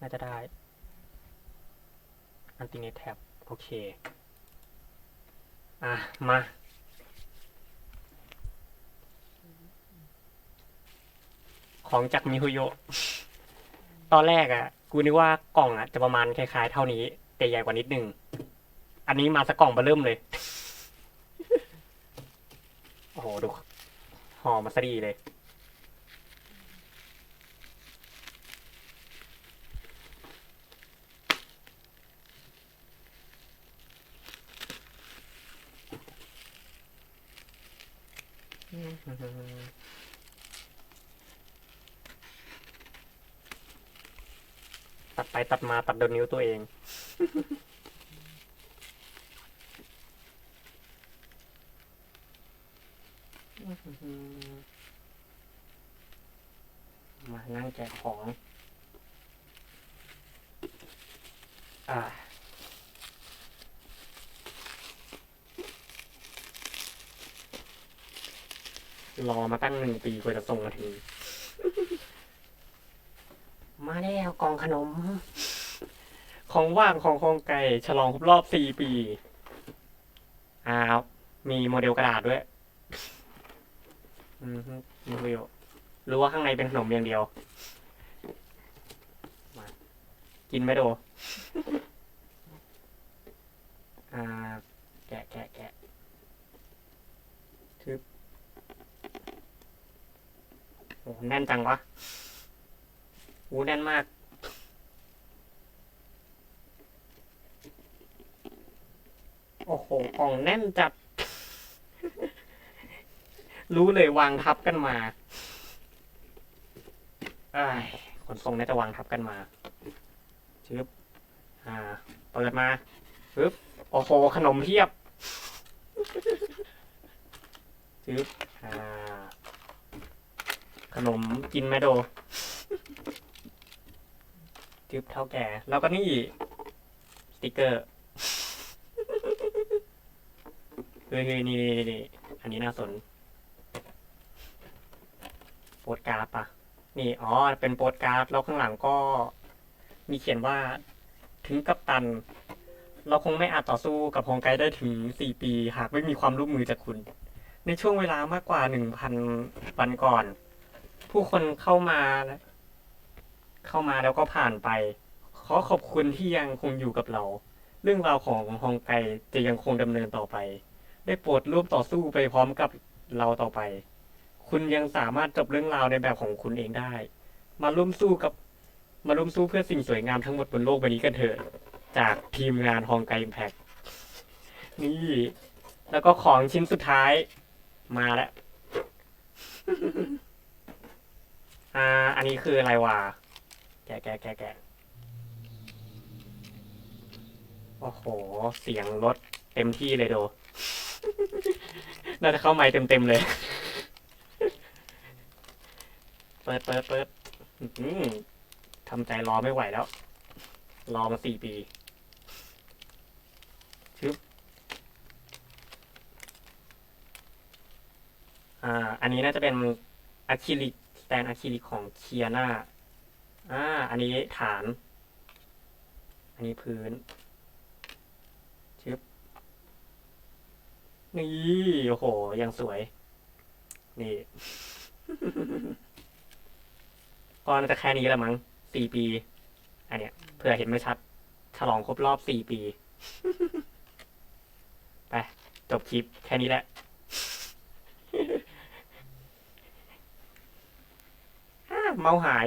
น่าจะได้อันติเนตแท็บโอเค อะ มาของจากมิฮุโยตอนแรกอะ่ะ กูนึกว่ากล่องอะ จะประมาณคล้ายๆ เท่านี้ แต่ใหญ่กว่านิดนึง อันนี้มาสักกล่องเบอร์เริ่มเลย โอ้โห ดูห่อมาซะดีเลย ตัดไปตัดมาตัดโดนนิ้วตัวเอง มานั่งแกะของ อ่า รอมาตั้งหนึ่งปีกว่าจะส่งมาถึงมาแล้วกล่องขนม ของว่างของโครงไก่ฉลองครบรอบสี่ปี อ้าว มีโมเดลกระดาษด้วย อืมฮึมีวิวรู้ว่าข้างในเป็นขนมอย่างเดียว มากินไหมโด อ่า แกะแกะแกะทึบ โอ้แน่นจังวะหูแน่นมาก โอ้โหกล่องแน่นจัด รู้เลยวางทับกันมาไอ้าขนส่งน่าจะวางทับกันมาชึบอ่า เปิดมาปึ๊บ โอ้โห ขนมเพียบชึบอ่า ขนมกินไหมโดจึบเท่าแก่ แล้วก็นี่ สติกเกอร์เฮ้ยเฮ้ยนี่นี่นี่อันนี้น่าสนโปสการ์ดปะนี่ อ๋อ เป็นโปสการ์ด แล้วข้างหลังก็ มีเขียนว่า ถึงกับตัน เราคงไม่อาจต่อสู้กับฮองไกได้ถึงสี่ปี หากไม่มีความร่วมมือจากคุณ ในช่วงเวลามากกว่าหนึ่งพันวันก่อน ผู้คนเข้ามา เข้ามาแล้วก็ผ่านไป ขอขอบคุณที่ยังคงอยู่กับเรา เรื่องราวของฮองไกจะยังคงดำเนินต่อไป ได้โปรดร่วมต่อสู้ไปพร้อมกับเราต่อไป คุณยังสามารถจบเรื่องราวในแบบของคุณเองได้ มาร่วมสู้กับ มาร่วมสู้เพื่อสิ่งสวยงามทั้งหมดบนโลกใบนี้กันเถอะ จากทีมงานฮองไกอิมแพกนี่ แล้วก็ของชิ้นสุดท้ายมาแล้ว อ่า อันนี้คืออะไรวะ แกะแกะแกะแกะโอ้โห เสียงรถเต็มที่เลยโด น่าจะเข้าไมค์เต็มเลย เปิดเปิดเปิดอื้อหือทำใจรอไม่ไหวแล้ว รอมาสี่ปีชึบอ่า อันนี้น่าจะเป็นอะคริลิก ตนอะคริลิกของเคียนาอ่า อันนี้ฐาน อันนี้พื้นชึบนี่โอ้โห ยังสวย นี่ ก็น่าจะแค่นี้ละมั้งสี่ปี อันเนี้ยเผื่อเห็นไม่ชัด ฉลองครบรอบสี่ปี ไป จบคลิปแค่นี้แหละ อ้า เมาหาย